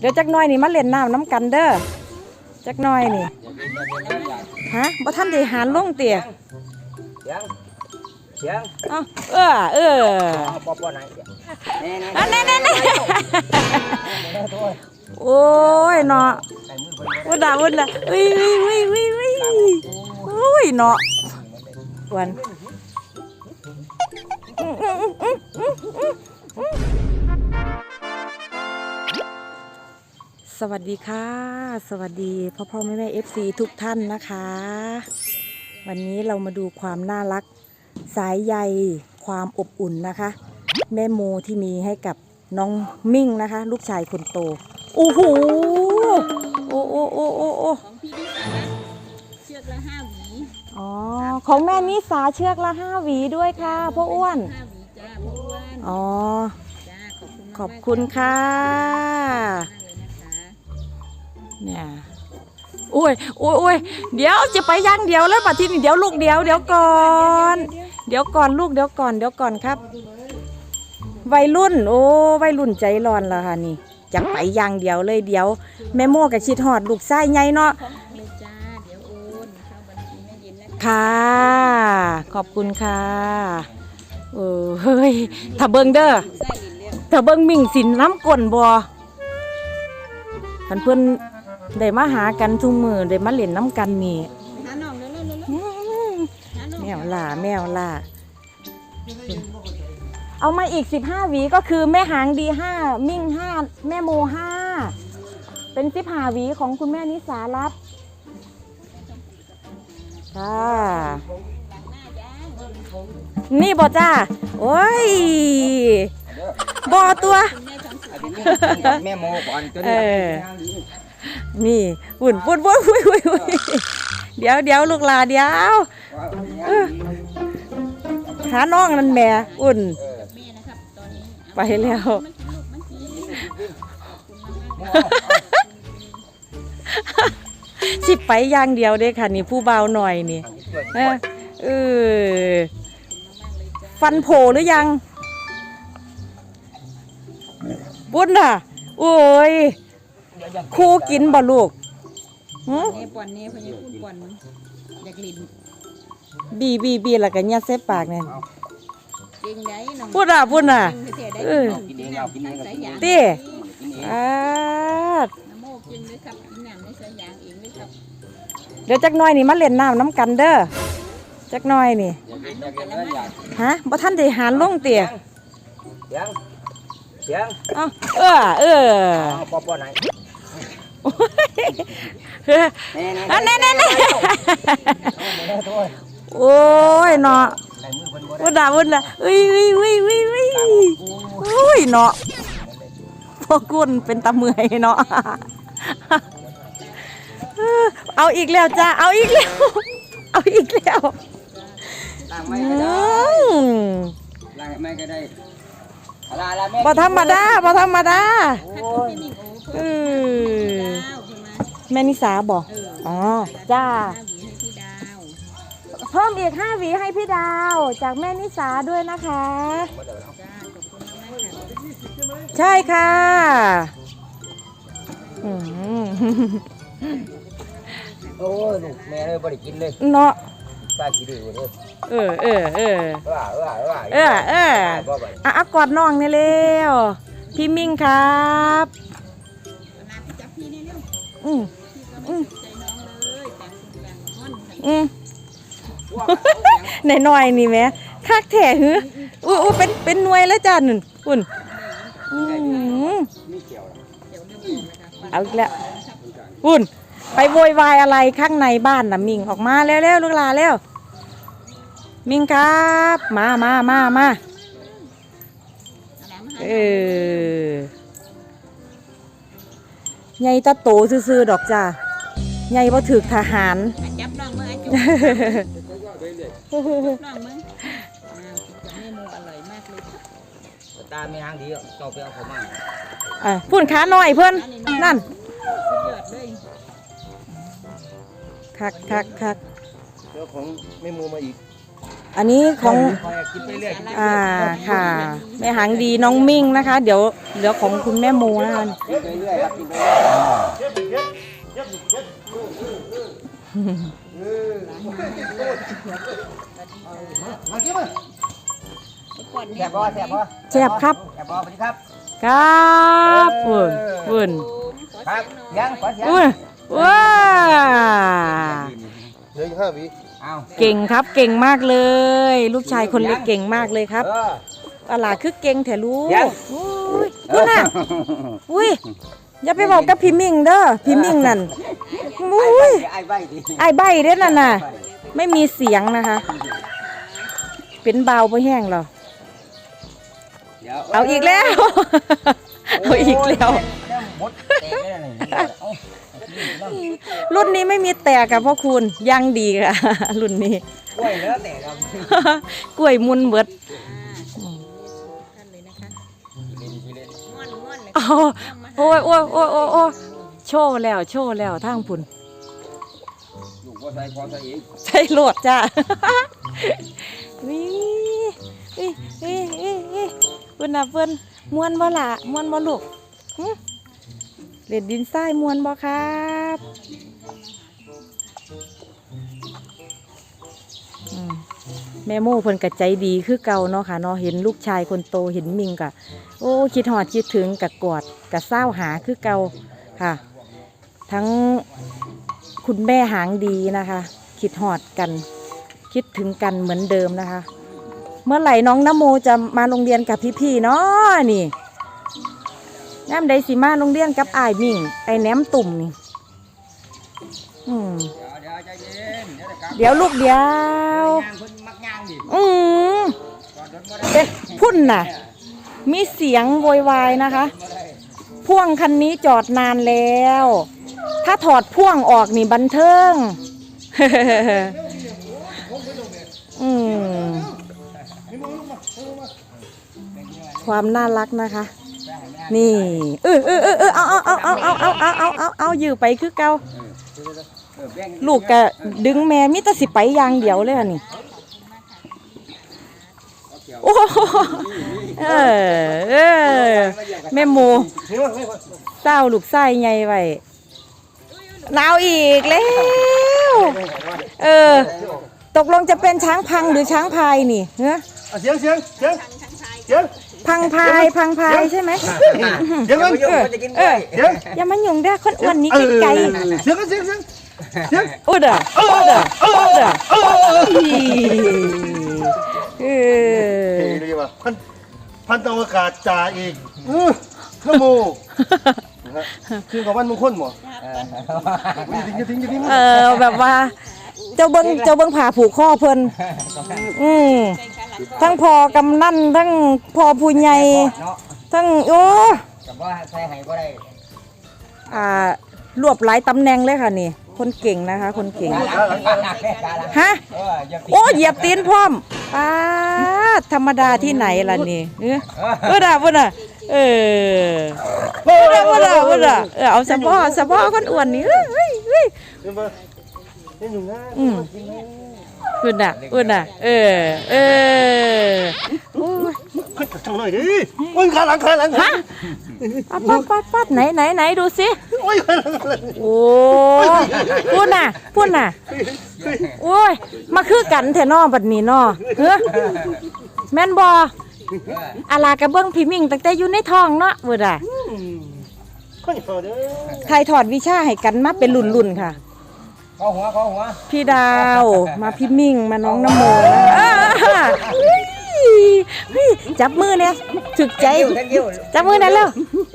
เดี๋ยวจักหน้อยนี่มาเล่นน้ำน้ำกันเด้อจักหน้อยนี่ฮะบ่ท่านได้หารลงเตี่ยเสียงเสียงเอ้าเออเออเอาปอปอไหนแน่แน่อันนี้นี่นี่โอ้ยเนาะใส่มือคนเดียววุ้นละวุ้นละอุ้ยอุ้ยอุ้ยอุ้ยอุ้ยอุ้ย สวัสดีค่ะ สวัสดีพ่อพ่อแม่แม่เอฟซีทุกท่านนะคะ วันนี้เรามาดูความน่ารัก สายใยความอบอุ่นนะคะ แม่โมที่มีให้กับน้องมิ่งนะคะ ลูกชายคนโตโอ้โหโอ้โอ้โอ้โอ้โอ้ของพี่นิสานะเชือกละห้าหวีอ๋อของแม่นิสาเชือกละห้าหวีด้วยค่ะพ่ออ้วนห้าหวีจ้าพ่ออ้วนอ๋อจ้าขอบคุณขอบคุณค่ะมาก เนี่ยอุ้ยอุ้ยอุ้ยเดี๋ยวจะไปย่างเดียวแล้วบัดทีนี้เดี๋ยวลูกเดียวเดี๋ยวก่อน เดี๋ยวก่อนลูกเดี๋ยวก่อนเดี๋ยวก่อนครับ วัยรุ่น โอ้วัยรุ่นใจร้อนล้วค่ะนี่จะไปย่างเดียวเลยเดี๋ยว แม่โม่กับชิดหอดลูกไส้ใหญ่เนาะของเลยเนาะค่ะ ขอบคุณค่ะเออเฮ้ยถ้าเบิงเด้อรียกถ้าเบิงมิ่งสินน้ำก้นบ่คันเพิ่อน ได้มาหากันทุกมือได้มาเล่นน้ำกันนี่หาน้องเร็วเร็วเร็วอื้อหาน้องแมวล่าแมวล่าเอามาอีก15หวีก็คือแม่หางดี5มิ่ง5แม่โม5เป็น15หวีของคุณแม่นิสารับค่ะหน้าจ้านี่บอจ้าโอ้ยบอตัวคุณแม่ทำสุดอันนี้แม่โมก่อนตัวนี้เออ นี่วุ่นวุ่นวุ่นวุ่นวุ่นเดี๋ยวเดี๋ยวลูกลาเดี๋ยวหาน้องนั่นแม่อุ่นไปแล้วจิบคุณมากๆสิไปอย่างเดียวเด้ค่ะ นี่ผู้เบาหน่อยนี่เออเออฟันโผล่หรือยังบุญน่ะ โอ้ย ครูกินบ่ลูกหึเน่ป่อนเน่พญาพูดป่อนมึงอยากลินบีบีบีแล้วก็ยัดใส่ปากเนี่ยเก่งได้น้องพูดอะพูดอะ เก่งได้เออ กินเองเอากินเองสายยางติกินเองอ่าน้ำโมกเก่งเลยครับกินน้ำในสายยางเองเลยครับเดี๋ยวจักหน้อยนี่มาเล่นน้ำน้ำกันเด้อจักหน้อยนี่อยากกินอยากกินแล้วอยากฮะบ่ท่านได้หารลงเตี่ยเสียงเสียงเอ้าเออเออ เอาปอปอไหนเฮ้ยแน่แน่ อันนี้นี่นี่แน่โอ้ยเนาะใส่มือคนบ่วุ้นด่าพุนด่าอุ้ยอุ้ยอุ้ยอุ้ยอุ้ยอุ้ยเนาะพวกกุ้นเป็นตาเมื่อยเนาะเอาอีกแล้วจ้าเอาอีกแล้ว เอาอีกแล้วล้างไม่อืก็ได้มล้างไม่ก็ได้เอาบ่ธรรมดาบ่ธรรมดา ถ้าคุณไม่นิ่งโอ้เอเพิ่มอดาวใช่ไหมแม่นิสาบอกเอออ๋อจ้า ห้าหวีให้พี่ดาวเพิ่มอีกห้าหวีให้พี่ดาว จากแม่นิสาด้วยนะคะ จ้าขอบคุณมากๆค่ะใช่ค่ะอืมโอ้ยลูกแม่เลยบ่ได้กินเลยเนาะป้ากินดีกว่าเด้อเออเออเออเออเออเออเออเออ บ่บ่ อะอะกอดน้องนี่เร็วพี่มิ่งครับ อืมพี่ก็ไม่สนใจน้องเลยแต่คุณอย่างนอนค่ะอืมในน้อยๆนี่แหม่คักแท้หืออุ้ยอุ้ยเป็นเป็นหน่วยแล้วจ้าหนึ่งอุ่นอืมมีเกี่ยวเดี๋ยวเรื่องนะคะเอาอีกแล้วอุ่น ไปโวยวายอะไรข้างในบ้านน่ะมิงออกมาเร็วๆลูกหลานเร็วมิงครับ มามามามาเอาน้ำมาเอ ให้อใหญ่ตะโตซื่อๆดอกจ้าใหญ่บ่ถึกทหารอะจับน้องมืออะจุ๊บน้องมือน้ำกินกับแม่โมอร่อยมากเลยตาไม่หางดีเจ้าไปเอาเขามาอะพูนขาหน่อยเพื่อนนั่นสุดยอดเลยคักคักคักเจ้าของไม่มูมาอีก อันนี้ของคอยกินไปเรื่อยอ่าค่ะแม่หางดีน้องมิ่งนะคะ เดี๋ยวเดี๋ยวของคุณแม่โมนะคะกินไปเรื่อยครับกินไปเรื่อยก่อนแสเนี่ยบบ่แสบบ่แซ่บครับแสบบ่สวัสดีครับ ครับปุ่นปุ่นครับยังขอเสียงอุ้ยว้าเหลืออีกห้าวิ เอาเก่งครับเก่งมากเลย ลูกชายคนเล็กเก่งมากเลยครับเอออะไรคือเก่งแถลูกยังอุ้ยอุ้ยน่ะอุ้ยอย่าไปบอกกับพี่มิ่งเด้อพี่มิ่งนั่นอุ้ยไอ้ใบดิไอ้ใบเด้อนั่นน่ะ ไม่มีเสียงนะคะ เป็นเบาไปแห้งเหรอดี๋ยวเอาอีกแล้ว เอาอีกแล้วหมดแตกได้เลยเอา รุ่นนี้ไม่มีแตกกับพ่อคุณยังดีค่ะ รุ่นนี้ กล้วยเหลือแตกครับกล้วยมุนเบิดโอ้ยโอ้ยโอ้ยโอ้ยโอ้โชว์แล้ว โชว์แล้วทางพุ่นลูกว่าใส่พอใส่อีกใช่โหลดจ้านี่นี่นี่นี่เพิ่นน่ะเพิ่อนมวนบ่ล่ะมวนบ่ลูกหึเล่นดินทรายมวนบ่ครับอืม แม่โม่เพิ่นก็ใจดีคือเก่าเนาะค่ะเนาะเห็นลูกชายคนโตเห็นมิงกะ โอ้คิดหอดคิดถึงกะกอดกะเศร้าหาคือเก่าค่ะ ทั้งคุณแม่หางดีนะคะ คิดหอดกัน คิดถึงกันเหมือนเดิมนะคะ เมื่อไหร่น้องนโมจะมาโรงเรียนกับพี่ๆเนาะนี่น้ำใดสิมาโรงเรียนกับอ้ายมิงไอ้แหนมตุ่มนี่ อืมเดี๋ยวใจเย็นเดี๋ยวจะกลับเดี๋ยวลูกเดียว ย่างคนมักย่างดิอืมก่อนรถบ่ได้เป็นพุ่นน่ะ มีเสียงโวยวายนะคะ บ่ได้พ่วงคันนี้จอดนานแล้ว ถ้าถอดพ่วงออกนี่บันเทิง อืมความน่ารักนะคะ นี่เออเออเออเออเอาเอาเอาเอาเอาเอาเอาเอาเอาเอายื้อไปคือเก่า เออ ลูกก็ดึงแม่มิตรสิไปอย่างเดียวเลยอะนี่โอ้โหเออเออแม่หมูเศร้าลูกไส้ไงไว้หนาวอีกแล้ว เออ ตกลงจะเป็นช้างพังหรือช้างพายนี่เนอะอะเสียงเสียงเสียงเสียงพังพายพังพายใช่ไหมเสียงเดี๋ยวกันมันยุ่งมันจะกินกล้วยเสียงอย่ามาหยุ่งได้อคนอ้วนนี้เออไกลเสียงกันเสียงเสียง เสียงๆอุดอะอุดอะอุดอะเอเฮ้อเลยว่ะพันพันตวากาศจ่าเอกเออขโมนะฮะคือของมันมงคลหมดอย่าทิ้งอย่าทิ้งอย่าทิ้งเออแบบว่า เจ้าเบิ้งเจ้าเบิ้งผ่าผูกข้อเพิ่นอืมทั้งพอกำนันทั้งพอผู้ใหญ่เนาะทั้งโอ้กับว่าใส่ให้บ่ได้อ่ารวบหลายตำแหน่งเลยค่ะนี่ คนเก่งนะคะ คนเก่งกาลังกาลังกาลังฮะเอออย่าติดโอ้เหยียบตีนพร้อมป้าดธรรมดาที่ไหนล่ะนี่เออเออด่าพุ่นอะเออเออด่าพุ่นอะพุ่นอะเออเอาสะพอสะพอคนอ้วนนี่เฮ้ยเฮ้ยเฮ้ยเห็นปะเห็นอยู่นะอืมพุ่นอะพุ่นอะ เออ เออโอ้ย ขึ้นจากทางหน่อยดิโอ้ยขาหลังขาหลังฮะปัดปัดปัดปัดไหนไหนไหนดูสิโอ้ยขาหลังขาหลังโอ้พุ่นน่ะพุ่นน่ะโอ้ยมาคือกันแถนอบัดนี้นอเฮ้อแม่นบออาลากระเบื้องพิมิ่งตั้งแต่อยู่ในท้องเนาะเวิดอะข้าอย่าเฝ้าเด้อไทยถอดวิชาให้กันมาเป็นรุ่นๆค่ะขอหัวขอหัวพี่ดาว มาพี่มิ่งมาน้องน้ำโมนะอ่า้ยจับมือเนี่ยถึกใจ จับมือหน่อยเร็ว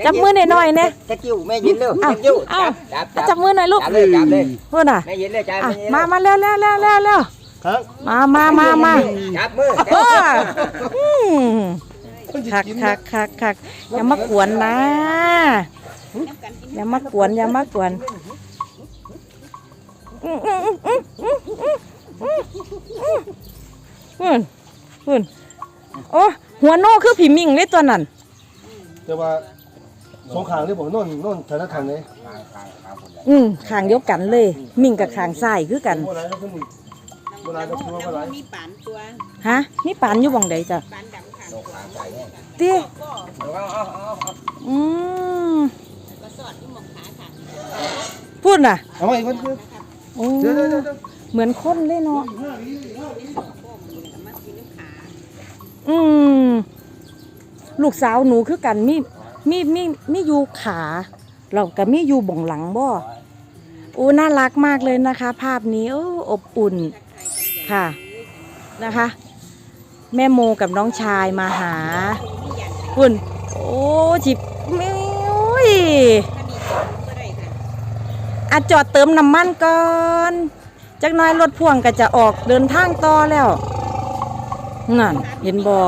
จับมือหน่อยหน่อยเนี่ยตะกิ้วแม่ยินเร็วตะกิ้วจับจัจับมือหน่อยลูกจับเลยจับเลยพูดหน่อยมามาเร็วเร็วเร็วเร็วเร็วมามามามาจับมือคักคักคักคักอย่ามาขวนนะอย่ามาขวนอย่ามาขวนอืมอืมอืมอืมอืมอืมอืม โอ้หัวโน่คือผีมิงเลยตัวนั้นแต่ว่าสองขางที่ผมน่นน่นธนาคารเลยอืมขางเดียวกันเลย มิงกับขางใส่คือกันฮะนี่ปานอยู่บ่องใดจ้ะตีอืมพูดน่ะเอาไว้คนคืออ้เหมือนคนเลยเนาะ อืมลูกสาวหนูคือกันมีมีมีมีอยู่ขาเราก็มีอยู่บ่งหลังบ่โอ้น่ารักมากเลยนะคะ ภาพนี้โอ้อบอุ่นค่ะนะคะ แม่โมกับน้องชายมาหาคุณโอ้จิบไม่โอ้ยอะอาจอดเติมน้ำมันก่อนจักน้อยรถพ่วงก็จะออกเดินทางต่อแล้ว นั่น เห็นบอ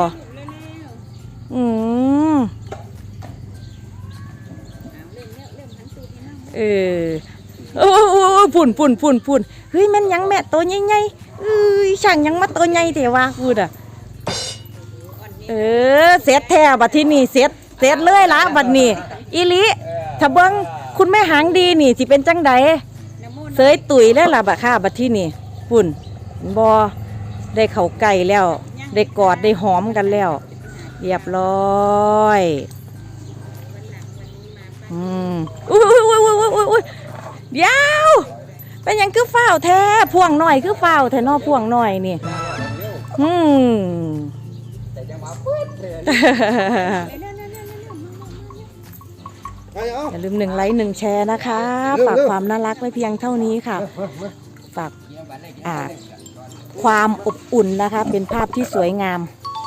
อืมเออโอ้โอ้ปุ่นปุ่นปุ่นปุ่นเฮ้ยแม่นยังแม่ตัวใหญ่ๆเอ้ยช่างยังมาตัวใหญ่เถอะวะพูดอะเออเสร็จแท้บัดที่นี่เสร็จเสร็จเลยละบัดนี้อีลิถ้าเบิ้งคุณแม่หางดีนี่สิเป็นจังใดเสยตุ๋ยแล้วล่ะบัดค่ะบัดที่นี่ปุ่นบอได้เข้าไก่แล้ว ได้กอดได้หอมกันแล้ว เรียบร้อยอืมอุ้ยอุ้ยอุ้ยอุ้ยอุ้ยอุ้ยเดี๋ยวเป็นยังคือฝ้าวแท้พวงหน่อยคือฝ้าวแท้นอพวงหน่อยนี่อืมแต่จะมาเลยเอาเออย่าลืมหนึ่งไลค์หนึ่งแชร์นะคะ ฝากความน่ารักไว้เพียงเท่านี้ค่ะ ฝากอ่า ความอบอุ่นนะคะ เป็นภาพที่สวยงาม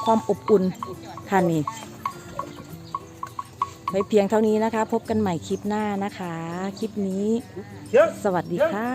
ความอบอุ่นค่ะนี่ไว้เพียงเท่านี้นะคะ พบกันใหม่คลิปหน้านะคะ คลิปนี้ สวัสดีค่ะ